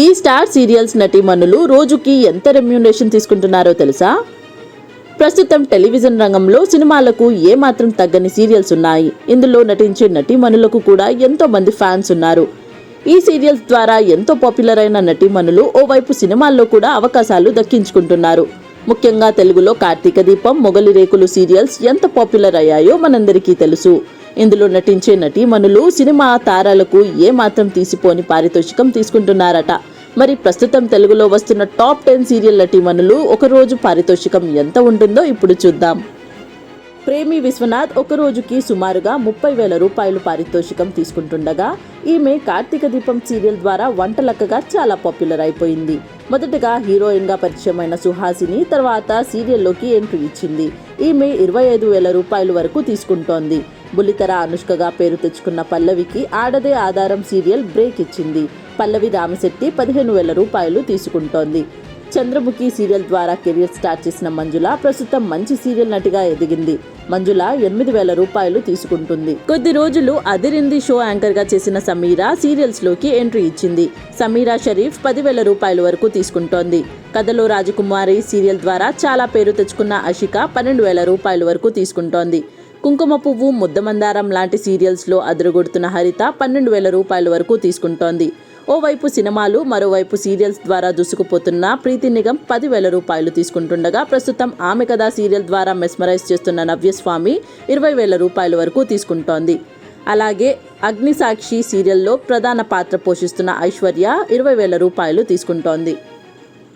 ఈ star serials నటీమణులు రోజుకి ఎంత రెమ్యూనరేషన్ తీసుకుంటున్నారో తెలుసా? ప్రస్తుతం టెలివిజన్ రంగంలో సినిమాలకు ఏమాత్రం తగ్గని సీరియల్స్ ఉన్నాయి. ఇందులో నటించే నటీమణులకు కూడా ఎంతో మంది ఫ్యాన్స్ ఉన్నారు. ఈ సీరియల్స్ ద్వారా ఎంతో పాపులర్ అయిన నటీమణులు ఓవైపు సినిమాల్లో కూడా అవకాశాలు దక్కించుకుంటున్నారు. ముఖ్యంగా తెలుగులో కార్తీక దీపం మొగలి రేకులు సీరియల్స్ ఎంత పాపులర్ అయ్యాయో మనందరికీ తెలుసు. ఇందులో నటించే నటీమణులు సినిమా తారాలకు ఏమాత్రం తీసిపోని పారితోషికం తీసుకుంటున్నారట. మరి ప్రస్తుతం తెలుగులో వస్తున్న టాప్ టెన్ సీరియల్ నటీమణులు ఒకరోజు పారితోషికం ఎంత ఉంటుందో ఇప్పుడు చూద్దాం. ప్రేమి విశ్వనాథ్ ఒక రోజుకి సుమారుగా ముప్పై వేల రూపాయలు పారితోషికం తీసుకుంటుండగా ఈమె కార్తీక దీపం సీరియల్ ద్వారా వంటలక్కగా చాలా పాపులర్ అయిపోయింది. మొదటగా హీరోయిన్గా పరిచయమైన సుహాసిని తర్వాత సీరియల్లోకి ఎంట్రీ ఇచ్చింది. ఈమె ఇరవై ఐదు వేల రూపాయల వరకు తీసుకుంటోంది. బుల్లితెర అనుష్కగా పేరు తెచ్చుకున్న పల్లవికి ఆడదే ఆధారం సీరియల్ బ్రేక్ ఇచ్చింది. పల్లవి రామశెట్టి పదిహేను వేల రూపాయలు తీసుకుంటోంది. చంద్రముఖి సీరియల్ ద్వారా కెరియర్ స్టార్ట్ చేసిన మంజుల ప్రస్తుతం మంచి సీరియల్ నటిగా ఎదిగింది. మంజుల ఎనిమిది వేల రూపాయలు తీసుకుంటుంది. కొద్ది రోజులు అదిరింది షో యాంకర్గా చేసిన సమీరా సీరియల్స్లోకి ఎంట్రీ ఇచ్చింది. సమీరా షరీఫ్ పదివేల రూపాయల వరకు తీసుకుంటోంది. కథలో రాజకుమారి సీరియల్ ద్వారా చాలా పేరు తెచ్చుకున్న అషిక పన్నెండు వేల రూపాయల వరకు తీసుకుంటోంది. కుంకుమ పువ్వు ముద్దమందారం లాంటి సీరియల్స్లో అదరగొడుతున్న హరిత పన్నెండు వేల రూపాయల వరకు తీసుకుంటోంది. ఓవైపు సినిమాలు మరోవైపు సీరియల్స్ ద్వారా దూసుకుపోతున్న ప్రీతి నిగం పదివేల రూపాయలు తీసుకుంటుండగా ప్రస్తుతం ఆమె కథా సీరియల్ ద్వారా మెస్మరైజ్ చేస్తున్న నవ్యస్వామి ఇరవై వేల రూపాయల వరకు తీసుకుంటోంది. అలాగే అగ్నిసాక్షి సీరియల్లో ప్రధాన పాత్ర పోషిస్తున్న ఐశ్వర్య ఇరవై వేల రూపాయలు తీసుకుంటోంది.